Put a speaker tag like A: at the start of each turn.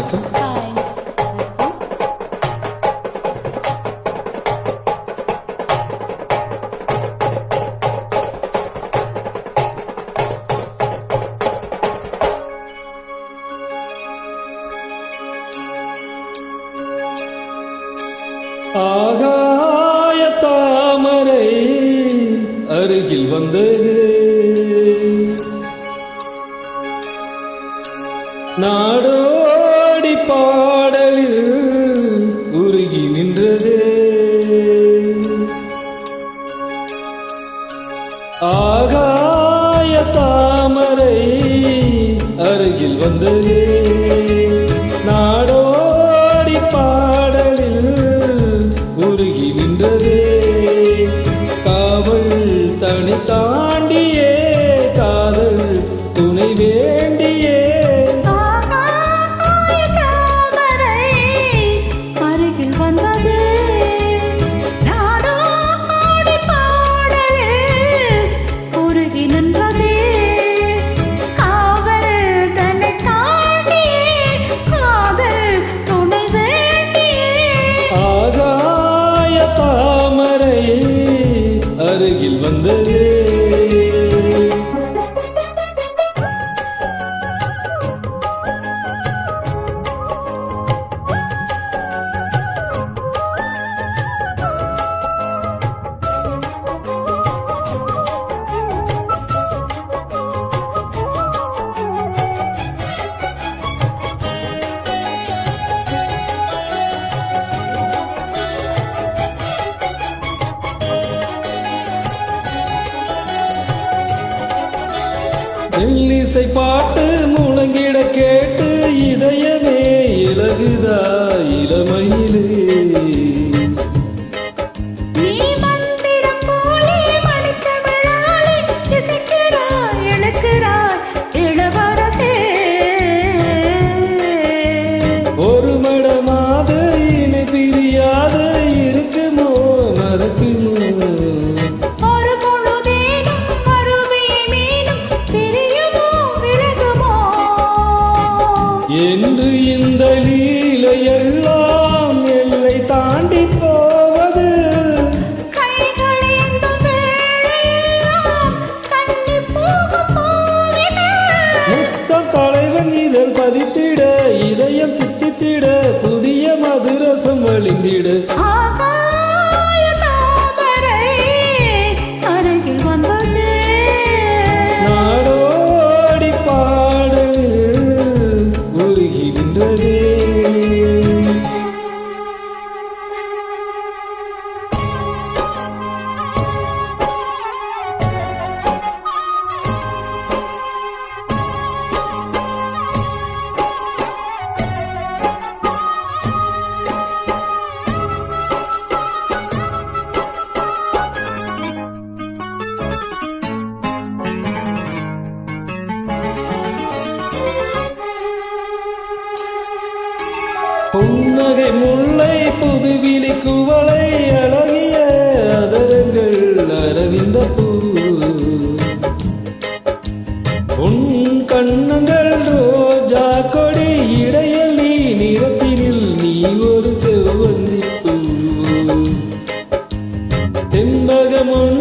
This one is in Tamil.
A: வணக்கம். ஆகாய தாமரை அருகில் வந்தது நாடோ பாடலில் உருகி நின்றது. ஆகாய தாமரை அருகில் வந்ததே. வந்தது இசை பாட்டு என்று இந்தளி புன்னகை முல்லை புதுவிழி குவளை அழகிய அதரங்கள் அரவிந்த பூ. உன் கண்ணங்கள் ரோஜா கொடி இடையில் நீ நிறத்தினில் நீ ஒரு செவ்வந்தி பூ. தென்பகமுன்